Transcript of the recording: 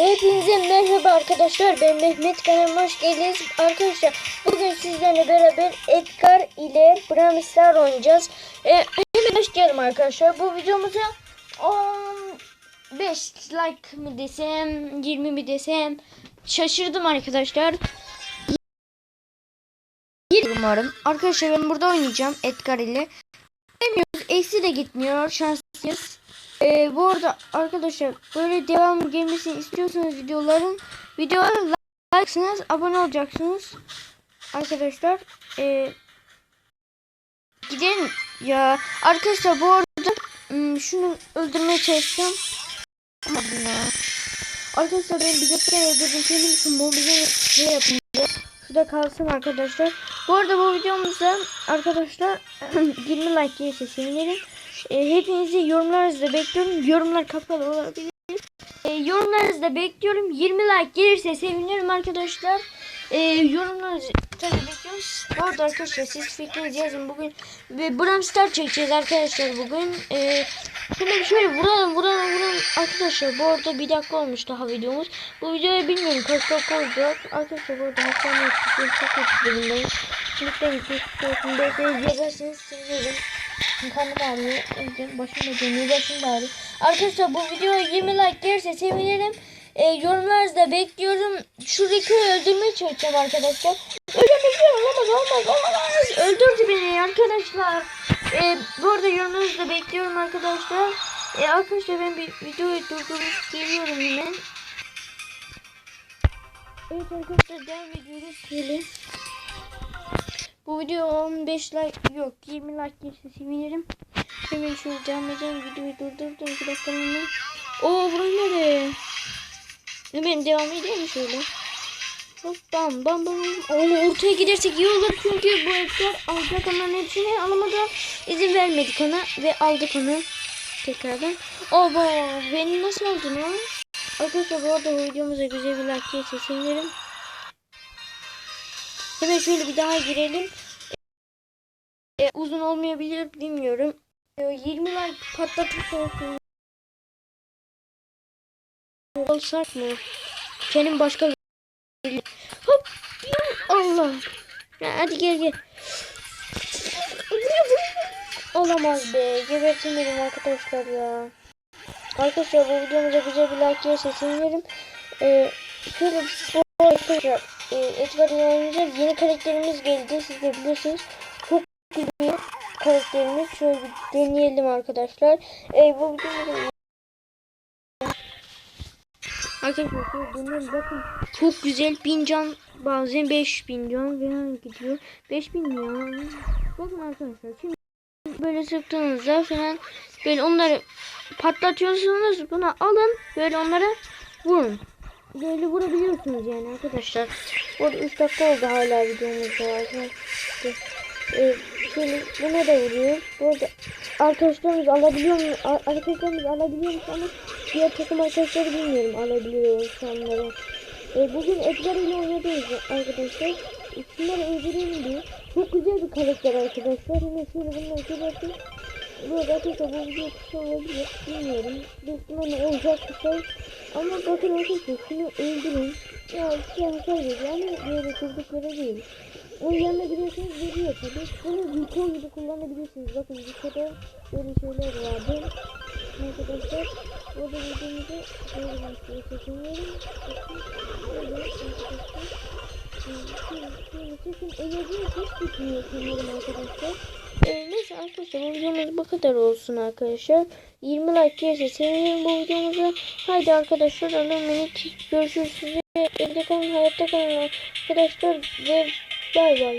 Hepinize merhaba arkadaşlar. Ben Mehmet kanalıma hoş geldiniz. Arkadaşlar bugün sizlerle beraber Edgar ile Brawl oynayacağız. Ee, hemen başlayalım arkadaşlar. Bu videomuza 15 like mi desem 20 mi desem şaşırdım arkadaşlar. Umarım. Arkadaşlar ben burada oynayacağım Edgar ile. Demiyoruz. Eksi de gitmiyor. Şanslıyız. Ee, bu arada arkadaşlar böyle devam gelmesini istiyorsanız videoların videolara like'sınız abone olacaksınız. Arkadaşlar ee, gidelim ya. Arkadaşlar bu arada hmm, şunu öldürmeye çalışacağım. Ama ya. arkadaşlar ben bilekten öldürdüm. Kendim için mobilya şey yapayım diye. şurada kalsın arkadaşlar. Bu arada bu videomuzda arkadaşlar 20 like gelirse sevinirim e, hepinizi yorumlarınızda bekliyorum. Yorumlar kapalı olabilir. E, yorumlarınızda bekliyorum. 20 like gelirse sevinirim arkadaşlar. E, yorumlarınızı tabii bekliyoruz. Bu arada arkadaşlar siz fikrinizi yazın. Bugün ve Bram Star çekeceğiz arkadaşlar bugün. E, şöyle şöyle vuralım vuralım vuralım. Arkadaşlar bu arada bir dakika olmuş daha videomuz. Bu videoya bilmiyorum kaç dakika olacak. Arkadaşlar bu arada hastaneye çıkıyorum. Çok kötü durumdayım. Lütfen geçiyorsun. Belki yazarsanız sevinirim. Karnım ağrıyor. Önce başım da dönüyor. Başım da ağrıyor. Arkadaşlar bu videoya 20 like gelirse sevinirim. E, yorumlarınızda bekliyorum. Şu Rico'yu öldürmeye çalışacağım arkadaşlar. Öldürmeyeceğim. Olamaz olmaz olamaz. Öldürdü beni arkadaşlar. E, bu arada yorumlarınızda bekliyorum arkadaşlar. E, arkadaşlar ben bir videoyu durdurup geliyorum hemen. Evet arkadaşlar devam ediyoruz. Şöyle. Bu video 15 like yok 20 like gelirse sevinirim. Hemen şöyle devam edelim. Videoyu durdurdum. Bir dakika hemen. Oo burası nereye? Hemen devam edelim şöyle. Hop bam bam bam. Oo ortaya gidersek iyi olur çünkü bu Edgar alacak onların hepsini alamadan izin vermedik ona ve aldık onu tekrardan. Oba beni nasıl aldın ha? Arkadaşlar bu arada videomuza güzel bir like sevinirim. Hemen şöyle bir daha girelim. Ee, uzun olmayabilir bilmiyorum. Ee, 20 like patlatıp olsun. Olsak mı? Senin başka bir... Hop! Allah! Ya, hadi gel gel. Olamaz be. Gebertimedim arkadaşlar ya. Arkadaşlar bu videomuza güzel bir like gelirse sevinirim. Ee, şöyle arkadaşlar e, Edgar'ı oynayacağız. Yeni karakterimiz geldi. Siz de bilirsiniz. Çok güzel karakterimiz. Şöyle bir deneyelim arkadaşlar. E, bu videomuzun Arkadaşlar deneyelim. Bakın çok güzel. Bin can bazen 5000 can falan gidiyor. 5000 ya. Bakın arkadaşlar şimdi böyle sıktığınızda falan böyle onları patlatıyorsunuz. Bunu alın. Böyle onlara vurun böyle vurabiliyorsunuz yani arkadaşlar. Orada 3 dakika oldu hala videomuzda arkadaşlar. Ee, şöyle buna da vuruyor. Bu arkadaşlarımız alabiliyor mu? Arkadaşlarımız alabiliyor mu ama diğer takım arkadaşları bilmiyorum alabiliyor insanları. Ee, bugün Edgar ile oynadığımız arkadaşlar. İsimleri öldüreyim diye. Çok güzel bir karakter arkadaşlar. Hemen şöyle bunları. Bu arada arkadaşlar bu video kısa olabilir. Bilmiyorum. İhtimalle olacak bir şey. Ama bakın arkadaşlar şunu öldürün. Ya şey hasar veriyor ama böyle durdukları değil. O yanına giriyorsunuz veriyor tabi. Bunu Rico gibi kullanabilirsiniz. Bakın Rico'da böyle şeyler vardı. Arkadaşlar burada videomuzu böyle başlıyor. Çekimlerim. Bakın böyle arkadaşlar. Bitmiyor sanırım arkadaşlar. Ee, neyse arkadaşlar bu videomuz bu kadar olsun arkadaşlar. 20 like gelirse sevinirim bu videomuza. Haydi arkadaşlar emanet. Görüşürüz size. Evde kalın hayatta kalın arkadaşlar. Ve bay bay.